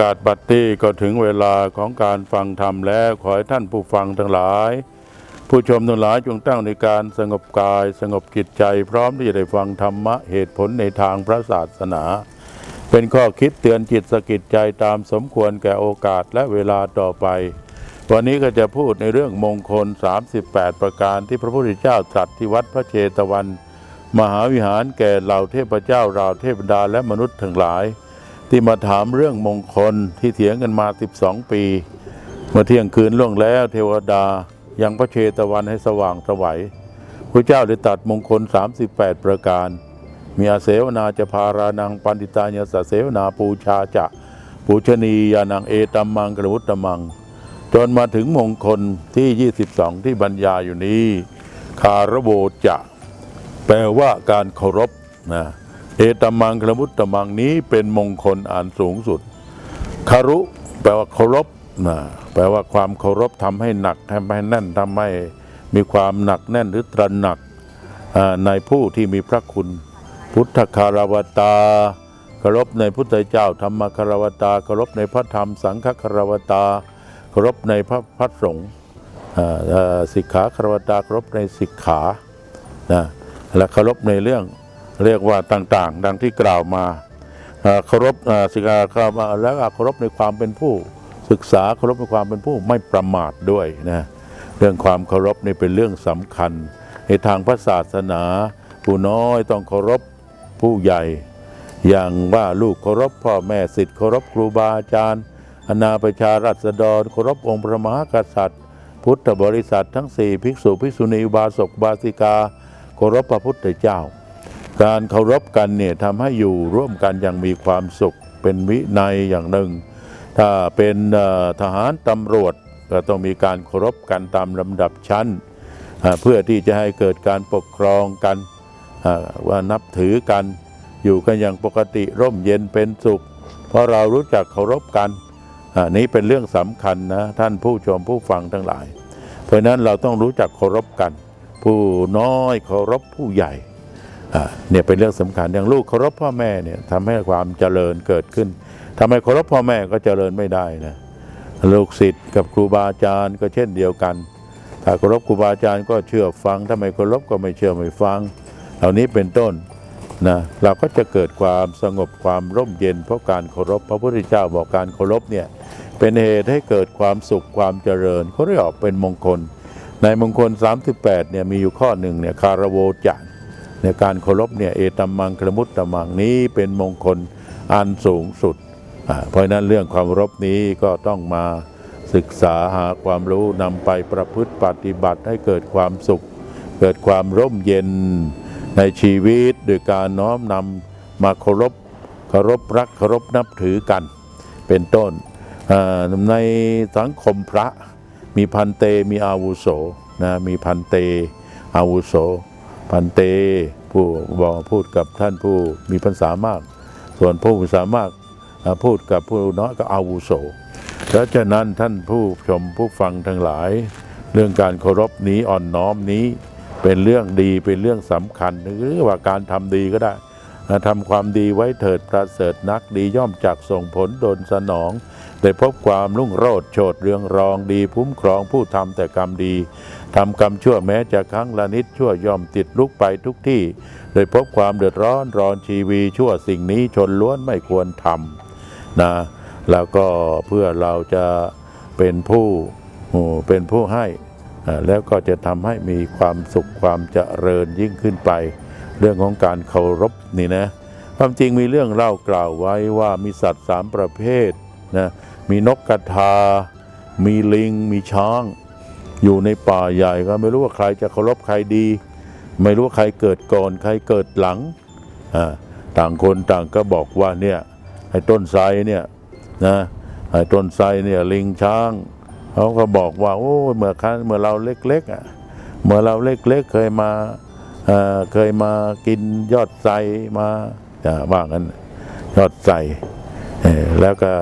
อกาสบัดนี้ก็ถึงเวลาของการฟังธรรมแล้ว ขอให้ท่านผู้ฟังทั้งหลาย ผู้ชมทั้งหลายจงตั้งในการสงบกาย สงบจิตใจ พร้อมที่จะได้ฟังธรรมะเหตุผลในทางพระศาสนา เป็นข้อคิดเตือนจิตสกิดใจตามสมควรแก่โอกาสและเวลาต่อไป วันนี้ก็จะพูดในเรื่องมงคล 38 ประการที่พระพุทธเจ้าตรัสที่วัดพระเชตวัน มหาวิหารแก่เหล่าเทพเจ้าเหล่าเทพดาและมนุษย์ทั้งหลาย ที่มาถามเรื่องมงคลที่เถียงกันมา 12 ปี เมื่อเที่ยงคืนล่วงแล้วเทวดายังพระเชตวันให้สว่างสวัยพระเจ้าได้ตัดมงคล 38 ประการ มีอาเสวนาจะพารานังปันติตาญาสเสวนาปูชาจะปูชนียานังเอตัมมังกระวุตตมัง จนมาถึงมงคลที่ 22 ที่บรรยายอยู่นี้ คารโวจะ แปลว่าการเคารพนะ เอตมังคลมุตตมังนี้เป็นมงคลอันสูงสุดคารุ แปลว่าเคารพนะแปลว่าความเคารพทำให้หนักทำให้แน่นทำให้มีความหนักแน่นหรือตระหนักในผู้ที่มีพระคุณ พุทธคารวตาเคารพในพุทธเจ้าธรรมคารวตาเคารพในพระธรรมสังฆคารวตาเคารพในพระพัสงฆ์สิกขาคารวตาเคารพในสิกขานะและเคารพในเรื่อง เรียกว่าต่างๆ ดังที่กล่าวมาเคารพเอ่อศึกษาเข้ามาแล้วเคารพในความเป็นผู้ศึกษาเคารพในความเป็นผู้ไม่ประมาทด้วยนะเรื่องความเคารพนี่เป็นเรื่องสำคัญ ในทางพระศาสนา ผู้น้อยต้องเคารพผู้ใหญ่ อย่างว่าลูกเคารพพ่อแม่สิทธิ์เคารพครูบาอาจารย์อนาประชารัษฎรเคารพองค์พระมหากษัตริย์ พุทธบริษัททั้งสี่ภิกษุภิกษุณีบาสกบาสิกาเคารพพระพุทธเจ้า การเคารพกันเนี่ยทำให้อยู่ร่วมกันอย่างมีความสุข เป็นวินัยอย่างหนึ่ง ถ้าเป็นทหารตำรวจก็ต้องมีการเคารพกันตามลำดับชั้น เพื่อที่จะให้เกิดการปกครองกันว่านับถือกันอยู่กันอย่างปกติร่มเย็นเป็นสุข เพราะเรารู้จักเคารพกันอันนี้เป็นเรื่องสำคัญนะท่านผู้ชมผู้ฟังทั้งหลาย เพราะนั้นเราต้องรู้จักเคารพกัน ผู้น้อยเคารพผู้ใหญ่ เนี่ยเป็นเรื่องสำคัญอย่างลูกเคารพพ่อแม่เนี่ยทำให้ความเจริญเกิดขึ้นทำไมเคารพพ่อแม่ก็เจริญไม่ได้นะลูกศิษย์กับครูบาอาจารย์ก็เช่นเดียวกัน ถ้าเคารพครูบาอาจารย์ก็เชื่อฟังถ้าไม่เคารพก็ไม่เชื่อไม่ฟัง เหล่านี้เป็นต้นนะเราก็จะเกิดความสงบความร่มเย็น เพราะการเคารพพระพุทธเจ้าบอกการเคารพเนี่ยเป็นเหตุให้เกิดความสุขความเจริญเขาเรียกว่าเป็นมงคล ในมงคล 38เนี่ยมีอยู่ข้อหนึ่งเนี่ยคารโวจะ ในการเคารพเนี่ยเอตัมมังครมุตตมังนี้เป็นมงคลอันสูงสุด เพราะนั้นเรื่องความรพนี้ก็ต้องมาศึกษาหาความรู้นำไปประพฤติปฏิบัติให้เกิดความสุข เกิดความร่มเย็นในชีวิตโดยการน้อมนำมาเคารพเคารพรักเคารพนับถือกัน เป็นต้นในสังคมพระมีพันเตมีอาวุโสนะมีพันเตอาวุโส พันเต ผู้บอกพูดกับท่านผู้มีภาษามาก ส่วนผู้สามารถพูดกับผู้น้อยก็อาวุโสเพราะฉะนั้นท่านผู้ชมผู้ฟังทั้งหลาย เรื่องการเคารพนี้อ่อนน้อมนี้ เป็นเรื่องดีเป็นเรื่องสำคัญหรือว่าการทำดีก็ได้ ทำความดีไว้เถิดประเสริฐนักดีย่อมจักส่งผลดลสนอง ได้พบความรุ่งโรจน์โชดเรืองรองดีคุ้มครองผู้ทำแต่กรรมดีทำกรรมชั่วแม้จะครั้งละนิดชั่วย่อมติดลุกไปทุกที่ ได้พบความเดือดร้อนรอนชีวีชั่วสิ่งนี้ชนล้วนไม่ควรทำนะแล้วก็เพื่อเราจะเป็นผู้เป็นผู้ให้อ่าแล้วก็จะทำให้มีความสุขความเจริญยิ่งขึ้นไป เรื่องของการเคารพนี่นะความจริงมีเรื่องเล่ากล่าวไว้ว่ามีสัตว์สามประเภทนะมีนกกระทา มีลิง มีช้าง อยู่ในป่าใหญ่ก็ไม่รู้ว่าใครจะเคารพใครดี ไม่รู้ว่าใครเกิดก่อนใครเกิดหลังอ่าต่างคนต่างก็บอกว่าเนี่ยไอ้ต้นไทรเนี่ยนะไอ้ต้นไทรเนี่ยลิงช้างเขาก็บอกว่าโอ้เมื่อครั้งเมื่อเราเล็กๆอะเมื่อเราเล็กๆเคยมา เเคยมากินยอดไทรมาว่างั้นยอดไทรแล้วก็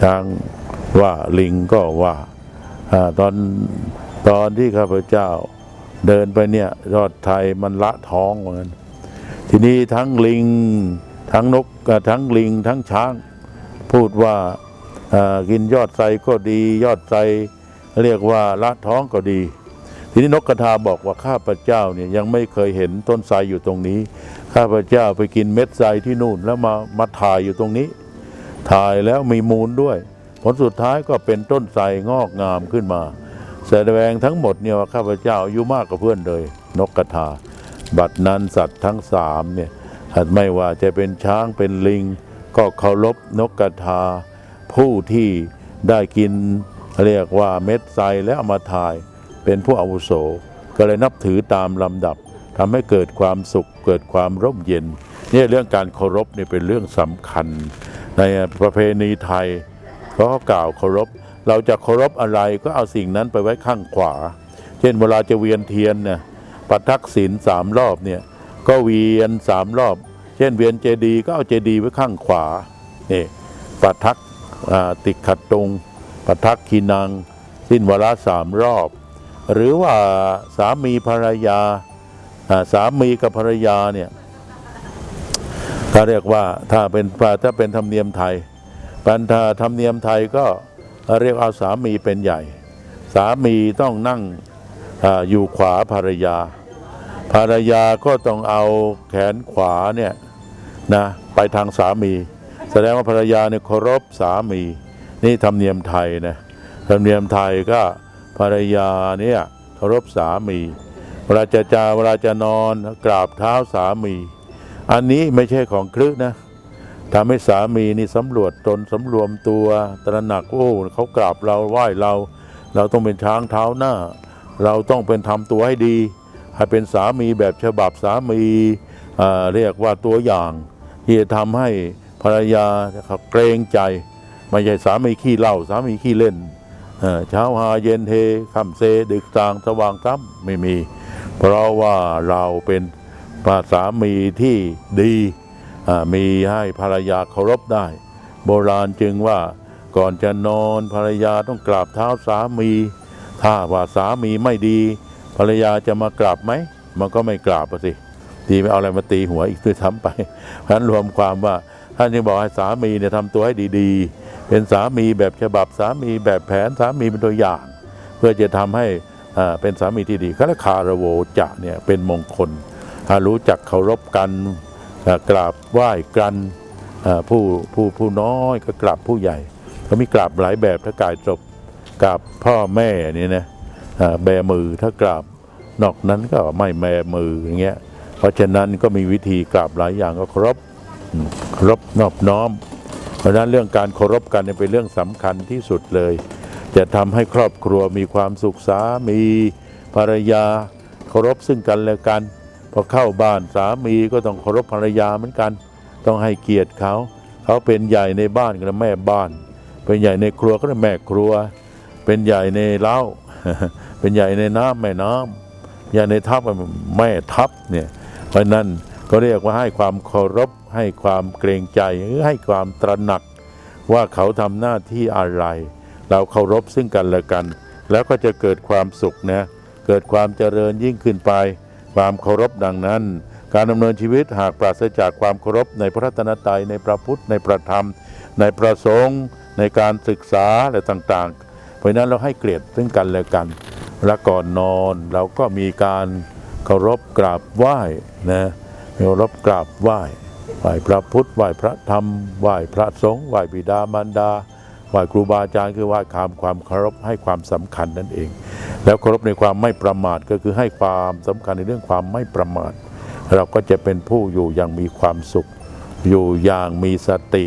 ช้างว่าลิงก็ว่าอตอนตอนที่ข้าพเจ้าเดินไปเนี่ยยอดไทยมันละท้องเหมือนกันทีนี้ทั้งลิง ทั้งนกทั้งลิง ทั้งช้าง พูดว่าอ่ากินยอดไทรก็ดี ยอดไทรเรียกว่าละท้องก็ดี ทีนี้นกกระทาบอกว่าข้าพเจ้าเนี่ยยังไม่เคยเห็นต้นไทรอยู่ตรงนี้ ข้าพเจ้าไปกินเม็ดไทรที่นู่นแล้วมามาถ่ายอยู่ตรงนี้ ถ่ายแล้วมีมูลด้วย ผลสุดท้ายก็เป็นต้นไทรงอกงามขึ้นมาแสดงทั้งหมดเนี่ยว่าข้าพเจ้าอายุมากกว่าเพื่อนเลย นกกระทา บัดนั้นสัตว์ทั้งสามเนี่ยไม่ว่าจะเป็นช้างเป็นลิง ก็เคารพนกกระทา ผู้ที่ได้กินเรียกว่าเม็ดไทรแล้วเอามาถ่าย เป็นผู้อาวุโส ก็เลยนับถือตามลำดับทำให้เกิดความสุขเกิดความร่มเย็นนี่เรื่องการเคารพเนี่ยเป็นเรื่องสำคัญ ในประเพณีไทยเพราะเขากล่าวเคารพ เราจะเคารพอะไรก็เอาสิ่งนั้นไปไว้ข้างขวา เช่นเวลาจะเวียนเทียนเนี่ยปัทักษิณสามรอบเนี่ยก็เวียนสามรอบ เช่นเวียนเจดียก็เอาเจดีย์ไว้ข้างขวานี่ปัทักติขัดตรงปัทักขีนังสิ้นวาระสามรอบ หรือว่าสามีภรรยาสามีกับภรรยาเนี่ยเขาเรียกว่าถ้าเป็นถ้าเป็นธรรมเนียมไทยปันธาธรรมเนียมไทยก็เรียกเอาสามีเป็นใหญ่ สามีต้องนั่งออยู่ขวาภรรยา ภรรยาก็ต้องเอาแขนขวาเนี่ยนะไปทางสามี แสดงว่าภรรยาเนี่ยเคารพสามี นี่ธรรมเนียมไทยนะธรรมเนียมไทยก็ ภรรยาเนี่ยเคารพสามีเวลาจะจาเวลาจะนอนกราบเท้าสามี อันนี้ไม่ใช่ของครึกนะทำให้สามีนี่สำรวจตนสำรวมตัวตระหนักโอ้เขากราบเราไหว้เรา เราต้องเป็นช้างเท้าหน้า เราต้องเป็นทำตัวให้ดี ให้เป็นสามีแบบฉบับสามีเอ่อเรียกว่าตัวอย่างที่จะทำให้ภรรยาเขาเกรงใจ ไม่ใช่สามีขี้เหล้าสามีขี้เล่น เช้าหาเย็นเทค่ำเซดึกตางสว่างซ้ำไม่มี เพราะว่าเราเป็นสามีที่ดีมีให้ภรรยาเคารพได้ โบราณจึงว่าก่อนจะนอนภรรยาต้องกราบเท้าสามี ถ้าว่าสามีไม่ดี ภรรยาจะมากราบไหม มันก็ไม่กราบสิตีไม่เอาอะไรมาตีหัวอีกด้วยซ้ำไปเพราะฉะนั้นรวมความว่าท่านจึงบอกให้สามีเนี่ยทำตัวให้ดีๆ เป็นสามีแบบฉบับสามีแบบแผนสามีเป็นตัวอย่าง เพื่อจะทำให้เป็นสามีที่ดีคาคาระโวจะเนี่ยเป็นมงคลรู้จักเคารพกันกราบไหว้กันผู้ผู้ผู้น้อยก็กราบผู้ใหญ่เขามีกราบหลายแบบถ้ากายศพกราบพ่อแม่นี่นะแบมือถ้ากราบนอกนั้นก็ไม่แบมืออย่างเงี้ยเพราะฉะนั้นก็มีวิธีกราบหลายอย่างก็เคารพเคารพนอบน้อม ราะนั้นเรื่องการเคารพกันเป็นเรื่องสำคัญที่สุดเลย จะทำให้ครอบครัวมีความสุขสามีภรรยาเคารพซึ่งกันและกันพอเข้าบ้านสามีก็ต้องเคารพภรรยาเหมือนกัน ต้องให้เกียรติเขาเขาเป็นใหญ่ในบ้านก็แม่บ้าน เป็นใหญ่ในครัวก็แม่ครัว เป็นใหญ่ในเล้าเป็นใหญ่ในน้ำแม่น้ำใหญ่ในทัพก็แม่ทัพเนี่ยเพราะนั้นก็เรียกว่าให้ความเคารพ ให้ความเกรงใจหรือให้ความตระหนัก ว่าเขาทำหน้าที่อะไร เราเคารพซึ่งกันและกัน แล้วก็จะเกิดความสุขนะเกิดความเจริญยิ่งขึ้นไป ความเคารพดังนั้น การดำเนินชีวิตหากปราศจากความเคารพในพระรัตนตรัยในพระพุทธในพระธรรม ในพระสงฆ์ในการศึกษาอะไรต่างๆ เพราะฉะนั้นเราให้เกียรติซึ่งกันและกัน และก่อนนอนเราก็มีการเคารพกราบไหว้นะเคารพกราบไหว้ ไหว้พระพุทธไหว้พระธรรมไหว้พระสงฆ์ไหว้บิดามารดาไหว้ครูบาอาจารย์คือไหว้ความความเคารพให้ความสำคัญนั่นเอง แล้วเคารพในความไม่ประมาทก็คือให้ความสำคัญในเรื่องความไม่ประมาท เราก็จะเป็นผู้อยู่อย่างมีความสุข อยู่อย่างมีสติ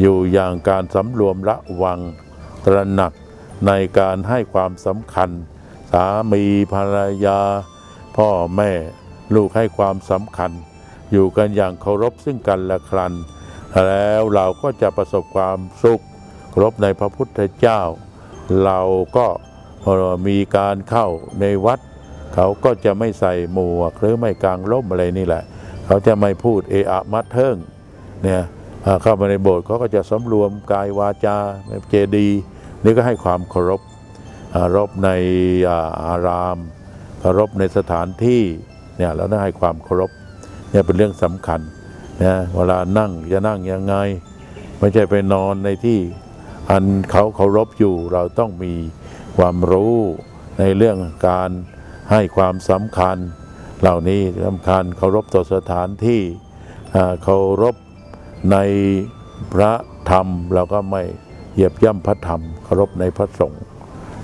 อยู่อย่างการสำรวมระวังตระหนักในการให้ความสำคัญ สามีภรรยา พ่อแม่ลูกให้ความสำคัญ อยู่กันอย่างเคารพซึ่งกันและกันแล้วเราก็จะประสบความสุขครพในพระพุทธเจ้า เราก็เอ่อมีการเข้าในวัด เขาก็จะไม่ใส่หมวกหรือไม่กางร่มอะไรนี่แหละ เขาจะไม่พูดเอะอะมัดเทิงเนี่ยเข้ามาในโบสถ์เขาก็จะสำรวมกายวาจาเจดีย์นี่ก็ให้ความเคารพเคารพในอารามเคารพในสถานที่เนี่ยเราต้องให้ความเคารพ เนี่ยเป็นเรื่องสำคัญนะเวลานั่งจะนั่งยังไง ไม่ใช่ไปนอนในที่อันเขาเคารพอยู่เราต้องมีความรู้ในเรื่องการให้ความสำคัญ เหล่านี้สำคัญเคารพต่อสถานที่เคารพในพระธรรมเราก็ไม่เหยียบย่ำพระธรรมเคารพในพระสงฆ์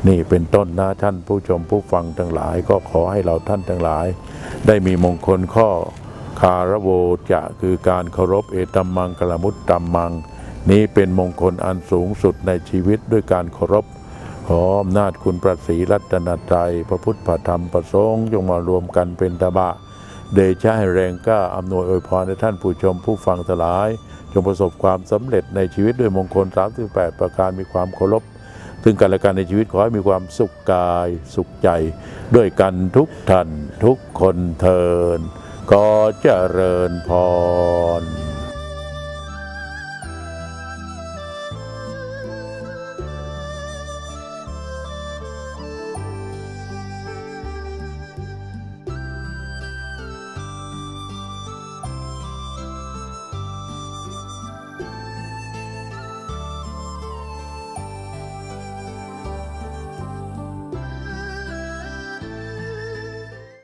นี่เป็นต้นนะท่านผู้ชมผู้ฟังทั้งหลาย ก็ขอให้เราท่านทั้งหลาย ได้มีมงคลข้อ คารโวจะคือการเคารพเอตัมมังกลมุตตัมมัง นี้เป็นมงคลอันสูงสุดในชีวิตด้วยการเคารพ ขออำนาจคุณประสีรัตนตรัยพระพุทธพระธรรมประสงค์จงมารวมกันเป็นตบะ เดชะให้แรงก้าอำนวยอวยพรให้ท่านผู้ชมผู้ฟังทั้งหลาย จงประสบความสำเร็จในชีวิตด้วยมงคล 38 ประการมีความเคารพซึ่งกันและกันในชีวิตขอให้มีความสุขกายสุขใจ ด้วยกันทุกท่านทุกคนเทิน ก็เจริญพร